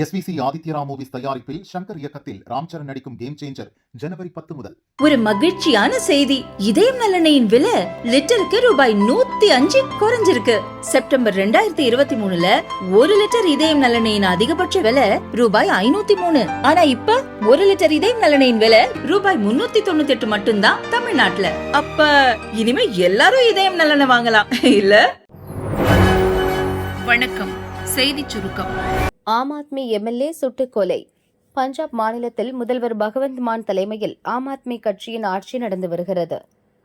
SVC ஆதித்யரா movies தயாரிப்பில் சங்கர் இயக்கத்தில் ராம்சரண் நடிக்கும் கேம் சேஞ்சர் ஜனவரி பத்து முதல். ஒரு மகிழ்ச்சியான செய்தி. இதயம் நலனையின் விலை லிட்டருக்கு ரூபாய் நூத்தி அஞ்சு குறைஞ்சிருக்கு. செப்டம்பர் ரெண்டாயிரத்தி இருபத்தி மூணுல ஒரு லிட்டர் இதயம் நலனையின் அதிகபட்ச விலை ரூபாய் ஐநூத்தி மூணு. ஆனா இப்ப ஒரு லிட்டர் இதயம் நலனையின் விலை ரூபாய் முன்னூத்தி தொண்ணூத்தி எட்டு மட்டும்தான் தமிழ்நாட்டுல. அப்ப இனிமே எல்லாரும் இதயம் நலனை வாங்கலாம். இல்ல? வணக்கம். செய்திச் சுருக்கம். ஆம் ஆத்மி எம்எல்ஏ சுட்டுக் கொலை பஞ்சாப் மாநிலத்தில் முதல்வர் பகவந்த் மான் தலைமையில் ஆம் ஆத்மி கட்சியின் ஆட்சி நடந்து வருகிறது.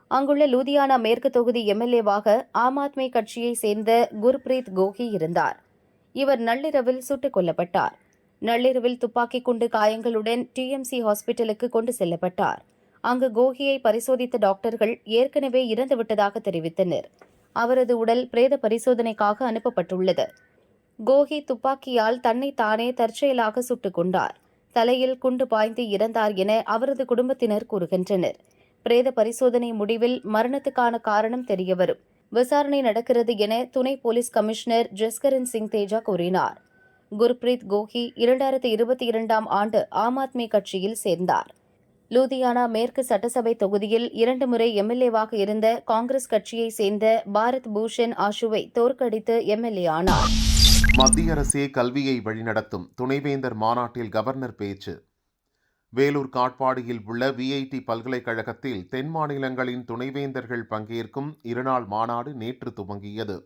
அங்குள்ள லூதியானா மேற்கு தொகுதி எம்எல்ஏவாக ஆம் ஆத்மி கட்சியை சேர்ந்த குர்பிரீத் கோகி இருந்தார். இவர் நள்ளிரவில் சுட்டுக் கொல்லப்பட்டார் நள்ளிரவில் துப்பாக்கி குண்டு காயங்களுடன் டிஎம்சி ஹாஸ்பிட்டலுக்கு கொண்டு செல்லப்பட்டார். அங்கு கோகியை பரிசோதித்த டாக்டர்கள் ஏற்கனவே இறந்துவிட்டதாக தெரிவித்தனர். அவரது உடல் பிரேத பரிசோதனைக்காக அனுப்பப்பட்டுள்ளது. கோஹி துப்பாக்கியால் தன்னை தானே தற்செயலாக சுட்டுக் கொண்டார். தலையில் குண்டு பாய்ந்து இறந்தார் என அவரது குடும்பத்தினர் கூறுகின்றனர். பிரேத பரிசோதனை முடிவில் மரணத்துக்கான காரணம் தெரியவரும். விசாரணை நடக்கிறது என துணை போலீஸ் கமிஷனர் ஜஸ்கரன் சிங் தேஜா கூறினார். குர்பிரீத் கோஹி இரண்டாயிரத்தி இருபத்தி இரண்டாம் ஆண்டு ஆம் ஆத்மி கட்சியில் சேர்ந்தார். லூதியானா மேற்கு சட்டசபை தொகுதியில் இரண்டு முறை எம்எல்ஏவாக இருந்த காங்கிரஸ் கட்சியை சேர்ந்த பாரத் பூஷன் ஆஷுவை தோற்கடித்து எம்எல்ஏ ஆனார். மத்திய அரசே கல்வியை வழிநடத்தும். துணைவேந்தர் மாநாட்டில் கவர்னர் பேச்சு. வேலூர் காட்பாடியில் உள்ள விஐடி பல்கலைக்கழகத்தில் தென் மாநிலங்களின் துணைவேந்தர்கள் பங்கேற்கும் இருநாள் மாநாடு நேற்று துவங்கியது.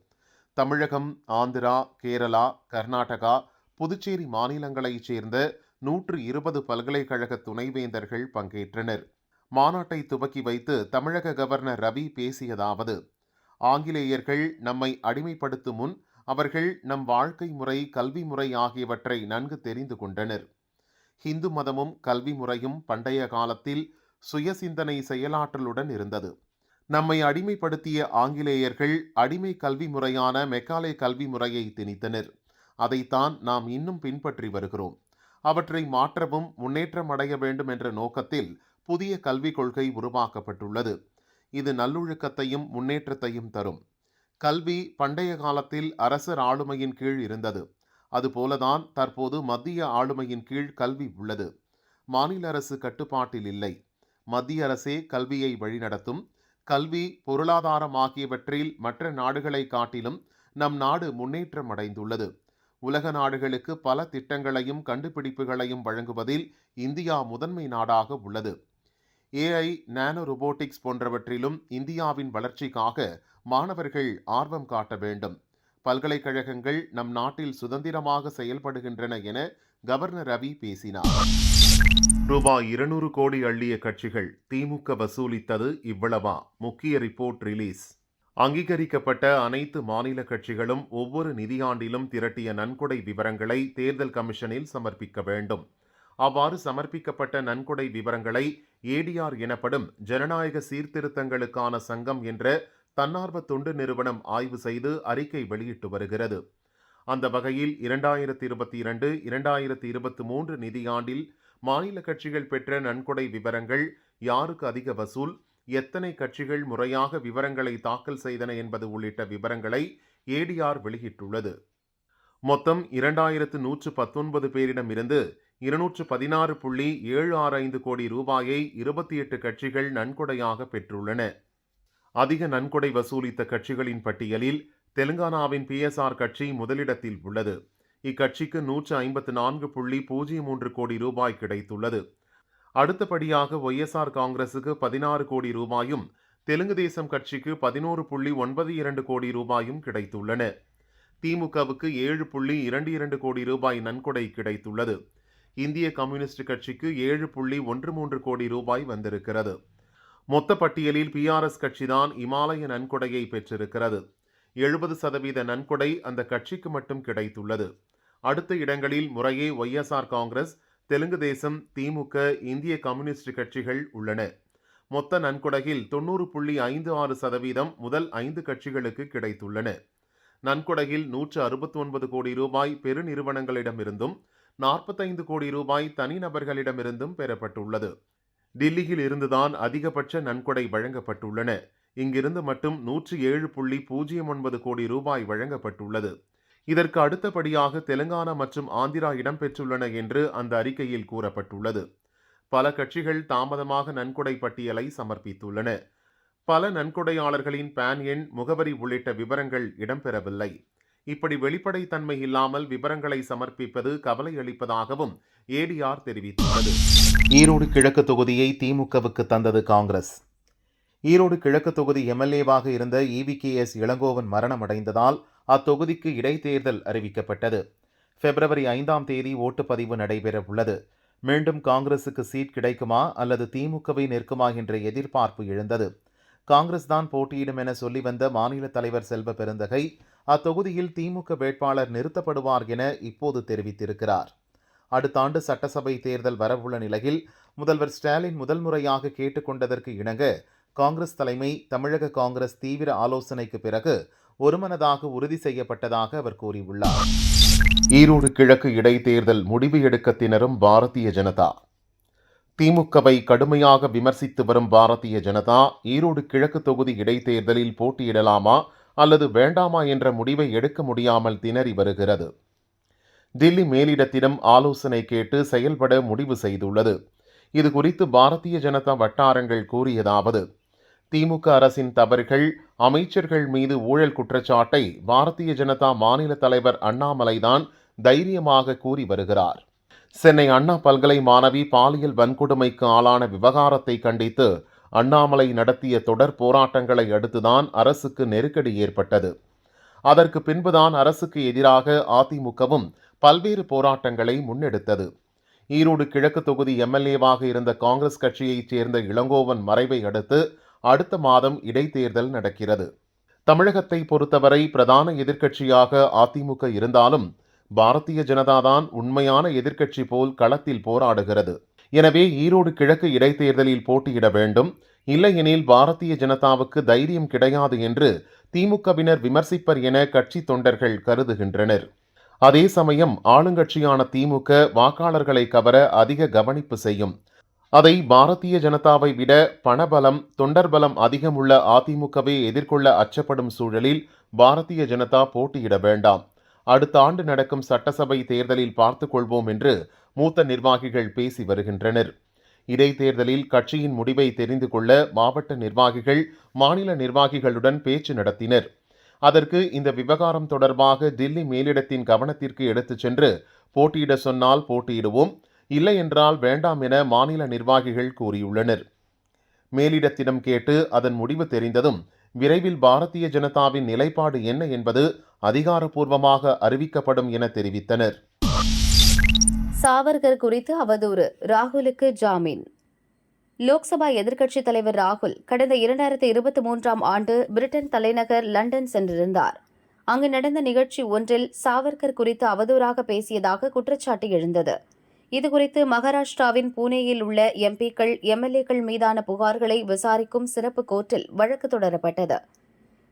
தமிழகம் ஆந்திரா கேரளா கர்நாடகா புதுச்சேரி மாநிலங்களைச் சேர்ந்த நூற்று இருபது பல்கலைக்கழக துணைவேந்தர்கள் பங்கேற்றனர். மாநாட்டை துவக்கி வைத்து தமிழக கவர்னர் ரவி பேசியதாவது ஆங்கிலேயர்கள் நம்மை அடிமைப்படுத்தும் முன் அவர்கள் நம் வாழ்க்கை முறை கல்வி முறை ஆகியவற்றை நன்கு தெரிந்து கொண்டனர். ஹிந்து மதமும் கல்வி முறையும் பண்டைய காலத்தில் சுயசிந்தனை செயலாற்றலுடன் இருந்தது. நம்மை அடிமைப்படுத்திய ஆங்கிலேயர்கள் அடிமை கல்வி முறையான மெக்காலே கல்வி முறையை திணித்தனர். அதைத்தான் நாம் இன்னும் பின்பற்றி வருகிறோம். அவற்றை மாற்றவும் முன்னேற்றம் அடைய வேண்டும் என்ற நோக்கத்தில் புதிய கல்விக் கொள்கை உருவாக்கப்பட்டுள்ளது. இது நல்லொழுக்கத்தையும் முன்னேற்றத்தையும் தரும். கல்வி பண்டைய காலத்தில் அரசர் ஆளுமையின் கீழ் இருந்தது. அதுபோலதான் தற்போது மத்திய ஆளுமையின் கீழ் கல்வி உள்ளது. மாநில அரசு கட்டுப்பாட்டில் இல்லை. மத்திய அரசே கல்வியை வழிநடத்தும். கல்வி பொருளாதாரம் ஆகியவற்றில் மற்ற நாடுகளை காட்டிலும் நம் நாடு முன்னேற்றம் அடைந்துள்ளது. உலக நாடுகளுக்கு பல திட்டங்களையும் கண்டுபிடிப்புகளையும் வழங்குவதில் இந்தியா முதன்மை நாடாக உள்ளது. ஏஐ நானோ ரோபோட்டிக்ஸ் போன்றவற்றிலும் இந்தியாவின் வளர்ச்சிக்காக மாணவர்கள் ஆர்வம் காட்ட வேண்டும். பல்கலைக்கழகங்கள் நம் நாட்டில் சுதந்திரமாக செயல்படுகின்றன என கவர்னர் ரவி பேசினார். ரூபாய் இருநூறு கோடி அள்ளிய கட்சிகள் திமுக வசூலித்தது இவ்வளவா? முக்கிய ரிப்போர்ட் ரிலீஸ். அங்கீகரிக்கப்பட்ட அனைத்து மாநில கட்சிகளும் ஒவ்வொரு நிதியாண்டிலும் திரட்டிய நன்கொடை விவரங்களை தேர்தல் கமிஷனில் சமர்ப்பிக்க வேண்டும். அவ்வாறு சமர்ப்பிக்கப்பட்ட நன்கொடை விவரங்களை ஏடிஆர் எனப்படும் ஜனநாயக சீர்திருத்தங்களுக்கான சங்கம் என்ற தன்னார்வ தொண்டு நிறுவனம் ஆய்வு செய்து அறிக்கை வெளியிட்டு வருகிறது. அந்த வகையில் இரண்டாயிரத்தி இருபத்தி இரண்டு இரண்டாயிரத்தி இருபத்தி மூன்று நிதியாண்டில் மாநில கட்சிகள் பெற்ற நன்கொடை விவரங்கள் யாருக்கு அதிக வசூல் எத்தனை கட்சிகள் முறையாக விவரங்களை தாக்கல் செய்தன என்பது உள்ளிட்ட விவரங்களை ஏடிஆர் வெளியிட்டுள்ளது. மொத்தம் இரண்டாயிரத்து நூற்று பத்தொன்பது பேரிடமிருந்து இருநூற்று பதினாறு புள்ளி ஏழு ஆறு ஐந்து கோடி ரூபாயை இருபத்தி எட்டு கட்சிகள் நன்கொடையாக பெற்றுள்ளன. அதிக நன்கொடை வசூலித்த கட்சிகளின் பட்டியலில் தெலுங்கானாவின் பிஎஸ்ஆர் கட்சி முதலிடத்தில் உள்ளது. இக்கட்சிக்கு நூற்று ஐம்பத்து நான்கு புள்ளி பூஜ்ஜியம் மூன்று கோடி ரூபாய் கிடைத்துள்ளது. அடுத்தபடியாக ஒய்எஸ்ஆர் காங்கிரசுக்கு பதினாறு கோடி ரூபாயும் தெலுங்கு தேசம் கட்சிக்கு பதினோரு புள்ளி ஒன்பது இரண்டு கோடி ரூபாயும் கிடைத்துள்ளன. திமுகவுக்கு ஏழு புள்ளி இரண்டு இரண்டு கோடி ரூபாய் நன்கொடை கிடைத்துள்ளது. இந்திய கம்யூனிஸ்ட் கட்சிக்கு ஏழு புள்ளி ஒன்று மூன்று கோடி ரூபாய் வந்திருக்கிறது. மொத்த பட்டியலில் பிஆர்எஸ் கட்சிதான் இமாலய நன்கொடையை பெற்றிருக்கிறது. எழுபது சதவீத நன்கொடை அந்த கட்சிக்கு மட்டும் கிடைத்துள்ளது. அடுத்த இடங்களில் முறையே ஒய்எஸ்ஆர் காங்கிரஸ் தெலுங்கு தேசம் திமுக இந்திய கம்யூனிஸ்ட் கட்சிகள் உள்ளன. மொத்த நன்கொடையில் தொண்ணூறு புள்ளி ஐந்து ஆறு சதவீதம் முதல் ஐந்து கட்சிகளுக்கு கிடைத்துள்ளன. நன்கொடையில் நூற்று அறுபத்தி ஒன்பது கோடி ரூபாய் பெருநிறுவனங்களிடமிருந்தும் நாற்பத்தைந்து கோடி ரூபாய் தனிநபர்களிடமிருந்தும் பெறப்பட்டுள்ளது. டில்லியில் இருந்துதான் அதிகபட்ச நன்கொடை வழங்கப்பட்டுள்ளன. இங்கிருந்து மட்டும் நூற்றி ஏழு புள்ளி பூஜ்ஜியம் ஒன்பது கோடி ரூபாய் வழங்கப்பட்டுள்ளது. இதற்கு அடுத்தபடியாக தெலுங்கானா மற்றும் ஆந்திரா இடம்பெற்றுள்ளன என்று அந்த அறிக்கையில் கூறப்பட்டுள்ளது. பல கட்சிகள் தாமதமாக நன்கொடை பட்டியலை சமர்ப்பித்துள்ளன. பல நன்கொடையாளர்களின் பான் எண் முகவரி உள்ளிட்ட விவரங்கள் இடம்பெறவில்லை. இப்படி வெளிப்படைத்தன்மை இல்லாமல் விவரங்களை சமர்ப்பிப்பது கவலை அளிப்பதாகவும் ஏடிஆர் தெரிவித்துள்ளது. ஈரோடு கிழக்கு தொகுதியை திமுகவுக்கு தந்தது காங்கிரஸ். ஈரோடு கிழக்கு தொகுதி எம்எல்ஏவாக இருந்த இவிகேஎஸ் இளங்கோவன் மரணமடைந்ததால் அத்தொகுதிக்கு இடைத்தேர்தல் அறிவிக்கப்பட்டது. பிப்ரவரி ஐந்தாம் தேதி ஓட்டுப்பதிவு நடைபெற உள்ளது மீண்டும் காங்கிரசுக்கு சீட் கிடைக்குமா அல்லது திமுகவை நிற்குமா என்ற எதிர்பார்ப்பு எழுந்தது. காங்கிரஸ் தான் போட்டியிடும் என சொல்லி வந்த மாநில தலைவர் செல்வ பெருந்தகை அத்தொகுதியில் திமுக வேட்பாளர் நிறுத்தப்படுவார் என இப்போது தெரிவித்திருக்கிறார். அடுத்த ஆண்டு சட்டசபை தேர்தல் வரவுள்ள நிலையில் முதல்வர் ஸ்டாலின் முதல் முறையாக கேட்டுக்கொண்டதற்கு இணங்க காங்கிரஸ் தலைமை தமிழக காங்கிரஸ் தீவிர ஆலோசனைக்கு பிறகு ஒருமனதாக உறுதி செய்யப்பட்டதாக அவர் கூறியுள்ளார். ஈரோடு கிழக்கு இடைத்தேர்தல் முடிவு எடுக்க திணறும் பாரதிய ஜனதா. திமுகவை கடுமையாக விமர்சித்து வரும் பாரதிய ஜனதா ஈரோடு கிழக்கு தொகுதி இடைத்தேர்தலில் போட்டியிடலாமா அல்லது வேண்டாமா என்ற முடிவை எடுக்க முடியாமல் திணறி வருகிறது. தில்லி மேலிடத்திடம் ஆலோசனை கேட்டு செயல்பட முடிவு செய்துள்ளது. இது குறித்து பாரதிய ஜனதா வட்டாரங்கள் கூறியதாவது திமுக அரசின் தவறுகள் அமைச்சர்கள் மீது ஊழல் குற்றச்சாட்டை பாரதிய ஜனதா மாநில தலைவர் அண்ணாமலைதான் தைரியமாக கூறி வருகிறார். சென்னை அண்ணா பல்கலை மாணவி பாலியல் வன்கொடுமைக்கு ஆளான விவகாரத்தை கண்டித்து அண்ணாமலை நடத்திய தொடர் போராட்டங்களை அடுத்துதான் அரசுக்கு நெருக்கடி ஏற்பட்டது. அதற்கு பின்புதான் அரசுக்கு எதிராக அதிமுகவும் பல்வேறு போராட்டங்களை முன்னெடுத்தது. ஈரோடு கிழக்கு தொகுதி எம்எல்ஏவாக இருந்த காங்கிரஸ் கட்சியைச் சேர்ந்த இளங்கோவன் மறைவை அடுத்து அடுத்த மாதம் இடைத்தேர்தல் நடக்கிறது. தமிழகத்தை பொறுத்தவரை பிரதான எதிர்க்கட்சியாக அதிமுக இருந்தாலும் பாரதிய ஜனதாதான் உண்மையான எதிர்க்கட்சி போல் களத்தில் போராடுகிறது. எனவே ஈரோடு கிழக்கு இடைத்தேர்தலில் போட்டியிட வேண்டும். இல்லையெனில் பாரதிய ஜனதாவுக்கு தைரியம் கிடையாது என்று திமுகவினர் விமர்சிப்பர் என கட்சி தொண்டர்கள் கருதுகின்றனர். அதே சமயம் ஆளுங்கட்சியான திமுக வாக்காளர்களை கவர அதிக கவனிப்பு செய்யும். அதை பாரதிய ஜனதாவை விட பணபலம் தொண்டர் பலம் அதிகமுள்ள அதிமுகவை எதிர்கொள்ள அச்சப்படும் சூழலில் பாரதிய ஜனதா போட்டியிட வேண்டாம். அடுத்த ஆண்டு நடக்கும் சட்டசபை தேர்தலில் பார்த்துக் கொள்வோம் என்று மூத்த நிர்வாகிகள் பேசி வருகின்றனர். இடைத்தேர்தலில் கட்சியின் முடிவை தெரிந்து கொள்ள மாவட்ட நிர்வாகிகள் மாநில நிர்வாகிகளுடன் பேச்சு நடத்தினர். அதற்கு இந்த விவகாரம் தொடர்பாக தில்லி மேலிடத்தின் கவனத்திற்கு எடுத்துச் சென்று போட்டியிட சொன்னால் போட்டியிடுவோம் இல்லை என்றால் வேண்டாம் என மாநில நிர்வாகிகள் கூறியுள்ளனர். மேலிடத்திடம் கேட்டு அதன் முடிவு தெரிந்ததும் விரைவில் பாரதிய ஜனதாவின் நிலைப்பாடு என்ன என்பது அதிகாரப்பூர்வமாக அறிவிக்கப்படும் என தெரிவித்தனர். சாவர்கர் குறித்து அவதூறு. ராகுலுக்கு ஜாமீன். லோக்சபா எதிர்க்கட்சித் தலைவர் ராகுல் கடந்த இரண்டாயிரத்தி இருபத்தி மூன்றாம் ஆண்டு பிரிட்டன் தலைநகர் லண்டன் சென்றிருந்தார். அங்கு நடந்த நிகழ்ச்சி ஒன்றில் சாவர்கர் குறித்து அவதூறாக பேசியதாக குற்றச்சாட்டு எழுந்தது. இதுகுறித்து மகாராஷ்டிராவின் பூனேயில் உள்ள எம்பிக்கள் எம்எல்ஏக்கள் மீதான புகார்களை விசாரிக்கும் சிறப்பு கோர்ட்டில் வழக்கு தொடரப்பட்டது.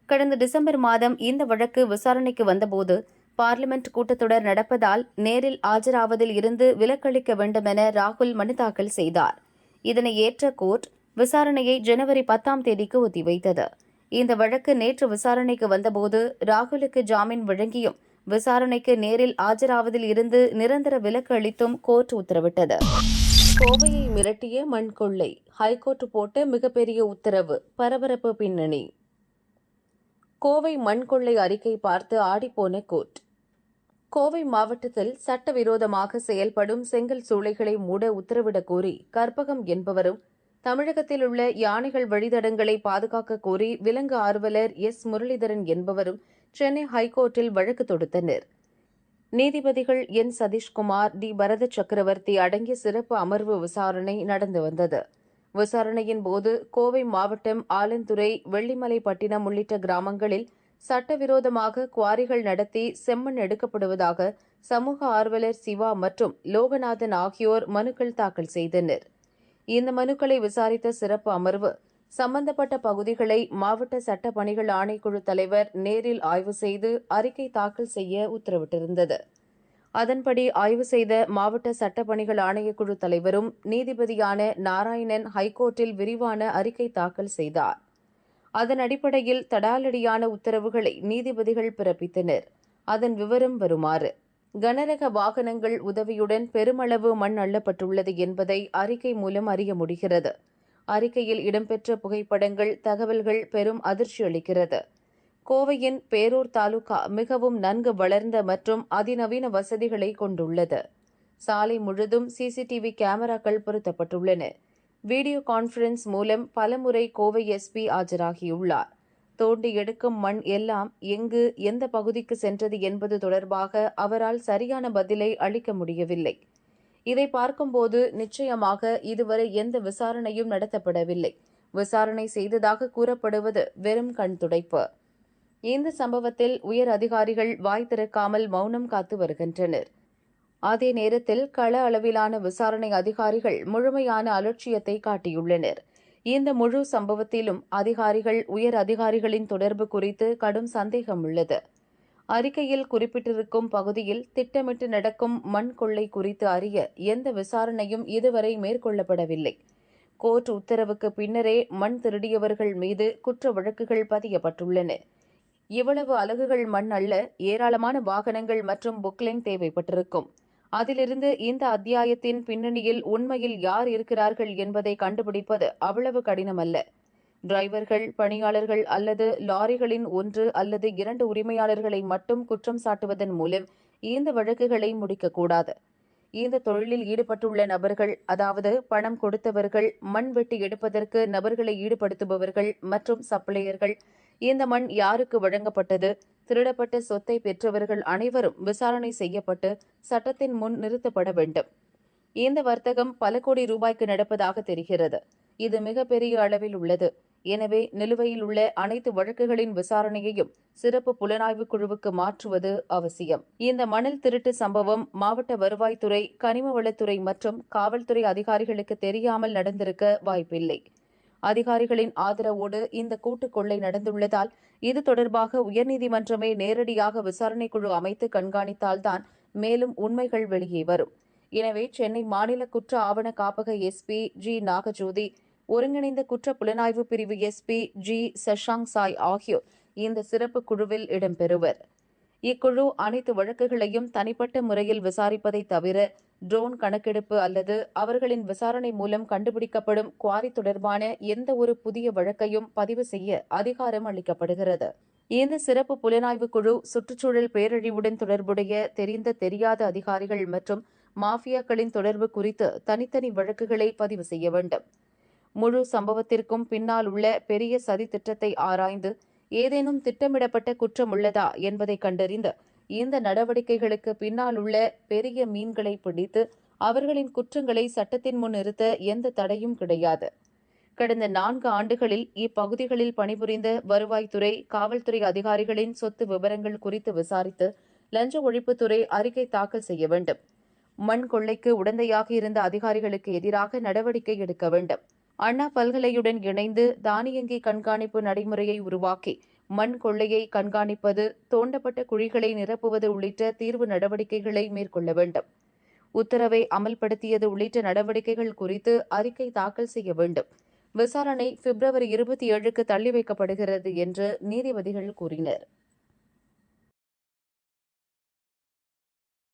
கடந்த டிசம்பர் மாதம் இந்த வழக்கு விசாரணைக்கு வந்தபோது பார்லிமெண்ட் கூட்டத்தொடர் நடப்பதால் நேரில் ஆஜராவதில் இருந்து விலக்களிக்க வேண்டும் என ராகுல் மனு தாக்கல் செய்தார். இதனை ஏற்ற கோர்ட் விசாரணையை ஜனவரி பத்தாம் தேதிக்கு ஒத்திவைத்தது. இந்த வழக்கு நேற்று விசாரணைக்கு வந்தபோது ராகுலுக்கு ஜாமீன் வழங்கியும் விசாரணைக்கு நேரில் ஆஜராவதில் இருந்து நிரந்தர விலக்கு அளித்தும் கோர்ட் உத்தரவிட்டது. கோவையை மிரட்டிய மண் கொள்ளை ஹைகோர்ட் போட்ட மிகப்பெரிய உத்தரவு பரபரப்பு பின்னணி. கோவை மண் கொள்ளை அறிக்கை பார்த்து ஆடிப்போன கோர்ட். கோவை மாவட்டத்தில் சட்டவிரோதமாக செயல்படும் செங்கல் சூளைகளை மூட உத்தரவிடக் கோரி கற்பகம் என்பவரும் தமிழகத்தில் உள்ள யானைகள் வழித்தடங்களை பாதுகாக்க கோரி விலங்கு ஆர்வலர் எஸ். முரளிதரன் என்பவரும் சென்னை ஹைகோர்ட்டில் வழக்கு தொடுத்தனர். நீதிபதிகள் என். சதீஷ்குமார் டி. பரத சக்கரவர்த்தி அடங்கிய சிறப்பு அமர்வு விசாரணை நடந்து வந்தது. விசாரணையின் போது கோவை மாவட்டம் ஆலந்துறை வெள்ளிமலைப்பட்டினம் உள்ளிட்ட கிராமங்களில் சட்டவிரோதமாக குவாரிகள் நடத்தி செம்மண் எடுக்கப்படுவதாக சமூக ஆர்வலர் சிவா மற்றும் லோகநாதன் ஆகியோர் மனுக்கள் தாக்கல் செய்தனர். இந்த மனுக்களை விசாரித்த சிறப்பு அமர்வு சம்பந்தப்பட்ட பகுதிகளை மாவட்ட சட்ட பணிகள் ஆணைக்குழு தலைவர் நேரில் ஆய்வு செய்து அறிக்கை தாக்கல் செய்ய உத்தரவிட்டிருந்தது. அதன்படி ஆய்வு செய்த மாவட்ட சட்டப்பணிகள் ஆணையக்குழு தலைவரும் நீதிபதியான நாராயணன் ஹைகோர்ட்டில் விரிவான அறிக்கை தாக்கல் செய்தார். அதன் அடிப்படையில் தடாலடியான உத்தரவுகளை நீதிபதிகள் பிறப்பித்தனர். அதன் விவரம் வருமாறு. கனரக வாகனங்கள் உதவியுடன் பெருமளவு மண் அள்ளப்பட்டுள்ளது என்பதை அறிக்கை மூலம் அறிய முடிகிறது. அறிக்கையில் இடம்பெற்ற புகைப்படங்கள் தகவல்கள் பெரும் அதிர்ச்சி அளிக்கிறது. கோவையின் பேரூர் தாலுகா மிகவும் நன்கு வளர்ந்த மற்றும் அதிநவீன வசதிகளை கொண்டுள்ளது. சாலை முழுதும் சிசிடிவி கேமராக்கள் பொருத்தப்பட்டுள்ளன. வீடியோ கான்ஃபரன்ஸ் மூலம் பலமுறை கோவை எஸ்பி ஆஜராகியுள்ளார். தோண்டி எடுக்கும் மண் எல்லாம் எங்கு எந்த பகுதிக்கு சென்றது என்பது தொடர்பாக அவரால் சரியான பதிலை அளிக்க முடியவில்லை. இதை பார்க்கும்போது நிச்சயமாக இதுவரை எந்த விசாரணையும் நடத்தப்படவில்லை. விசாரணை செய்ததாக கூறப்படுவது வெறும் கண் துடைப்பு. இந்த சம்பவத்தில் உயர் அதிகாரிகள் வாய் திறக்காமல் மௌனம் காத்து வருகின்றனர். அதே நேரத்தில் கள அளவிலான விசாரணை அதிகாரிகள் முழுமையான அலட்சியத்தை காட்டியுள்ளனர். இந்த முழு சம்பவத்திலும் அதிகாரிகள் உயர் அதிகாரிகளின் தொடர்பு குறித்து கடும் சந்தேகம் உள்ளது. அறிக்கையில் குறிப்பிட்டிருக்கும் பகுதியில் திட்டமிட்டு நடக்கும் மண் கொள்ளை குறித்து அறிய எந்த விசாரணையும் இதுவரை மேற்கொள்ளப்படவில்லை. கோர்ட் உத்தரவுக்கு பின்னரே மண் திருடியவர்கள் மீது குற்ற வழக்குகள் பதியப்பட்டுள்ளன. இவ்வளவு அலகுகள் மண் அல்ல ஏராளமான வாகனங்கள் மற்றும் புக்லிங் தேவைப்பட்டிருக்கும். அதிலிருந்து இந்த அத்தியாயத்தின் பின்னணியில் உண்மையில் யார் இருக்கிறார்கள் என்பதை கண்டுபிடிப்பது அவ்வளவு கடினமல்ல. டிரைவர்கள் பணியாளர்கள் அல்லது லாரிகளின் ஒன்று அல்லது இரண்டு உரிமையாளர்களை மட்டும் குற்றம் சாட்டுவதன் மூலம் இந்த வழக்குகளை முடிக்கக்கூடாது. இந்த தொழிலில் ஈடுபட்டுள்ள நபர்கள் அதாவது பணம் கொடுத்தவர்கள் மண் வெட்டி எடுப்பதற்கு நபர்களை ஈடுபடுத்துபவர்கள் மற்றும் சப்ளையர்கள் இந்த மண் யாருக்கு வழங்கப்பட்டது? திருடப்பட்ட சொத்தை பெற்றவர்கள் அனைவரும் விசாரணை செய்யப்பட்டு சட்டத்தின் முன் நிறுத்தப்பட வேண்டும். இந்த வர்த்தகம் பல கோடி ரூபாய்க்கு நடப்பதாக தெரிகிறது. இது மிகப்பெரிய அளவில் உள்ளது. எனவே நிலுவையில் உள்ள அனைத்து வழக்குகளின் விசாரணையையும் சிறப்பு புலனாய்வு குழுவுக்கு மாற்றுவது அவசியம். இந்த மணல் திருட்டு சம்பவம் மாவட்ட வருவாய்த்துறை கனிம வளத்துறை மற்றும் காவல்துறை அதிகாரிகளுக்கு தெரியாமல் நடந்திருக்க வாய்ப்பில்லை. அதிகாரிகளின் ஆதரவோடு இந்த கூட்டுக் கொள்ளை நடந்துள்ளதால் இது தொடர்பாக உயர்நீதிமன்றமே நேரடியாக விசாரணை குழு அமைத்து கண்காணித்தால்தான் மேலும் உண்மைகள் வெளியே வரும். எனவே சென்னை மாநில குற்ற ஆவண காப்பக எஸ்பி ஜி நாகஜோதி ஒருங்கிணைந்த குற்ற புலனாய்வு பிரிவு எஸ்பி ஜி சஷாங் சாய் ஆகியோர் இந்த சிறப்பு குழுவில் இடம்பெறுவர். இக்குழு அனைத்து வழக்குகளையும் தனிப்பட்ட முறையில் விசாரிப்பதை தவிர ட்ரோன் கணக்கெடுப்பு அல்லது அவர்களின் விசாரணை மூலம் கண்டுபிடிக்கப்படும் குவாரி தொடர்பான எந்த ஒரு புதிய வழக்கையும் பதிவு செய்ய அதிகாரம் அளிக்கப்படுகிறது. இந்த சிறப்பு புலனாய்வு குழு சுற்றுச்சூழல் பேரழிவுடன் தொடர்புடைய தெரிந்த தெரியாத அதிகாரிகள் மற்றும் மாஃபியாக்களின் தொடர்பு குறித்து தனித்தனி வழக்குகளை பதிவு செய்ய வேண்டும். முழு சம்பவத்திற்கும் பின்னால் உள்ள பெரிய சதி திட்டத்தை ஆராய்ந்து ஏதேனும் திட்டமிடப்பட்ட குற்றம் உள்ளதா என்பதை கண்டறிந்து இந்த நடவடிக்கைகளுக்கு பின்னால் உள்ள பெரிய மீன்களை பிடித்து அவர்களின் குற்றங்களை சட்டத்தின் முன் நிறுத்த எந்த தடையும் கிடையாது. கடந்த நான்கு ஆண்டுகளில் இப்பகுதிகளில் பணிபுரிந்த வருவாய்த்துறை காவல்துறை அதிகாரிகளின் சொத்து விவரங்கள் குறித்து விசாரித்து லஞ்ச ஒழிப்புத்துறை அறிக்கை தாக்கல் செய்ய வேண்டும். மண் கொள்ளைக்கு உடந்தையாக இருந்த அதிகாரிகளுக்கு எதிராக நடவடிக்கை எடுக்க வேண்டும். அண்ணா பல்கலையுடன் இணைந்து தானியங்கி கண்காணிப்பு நடைமுறையை உருவாக்கி மண் கொள்ளையை கண்காணிப்பது தோண்டப்பட்ட குழிகளை நிரப்புவது உள்ளிட்ட தீர்வு நடவடிக்கைகளை மேற்கொள்ள வேண்டும். உத்தரவை அமல்படுத்தியது உள்ளிட்ட நடவடிக்கைகள் குறித்து அறிக்கை தாக்கல் செய்ய வேண்டும். விசாரணை பிப்ரவரி இருபத்தி ஏழுக்கு தள்ளி வைக்கப்படுகிறது என்று நீதிபதிகள் கூறினர்.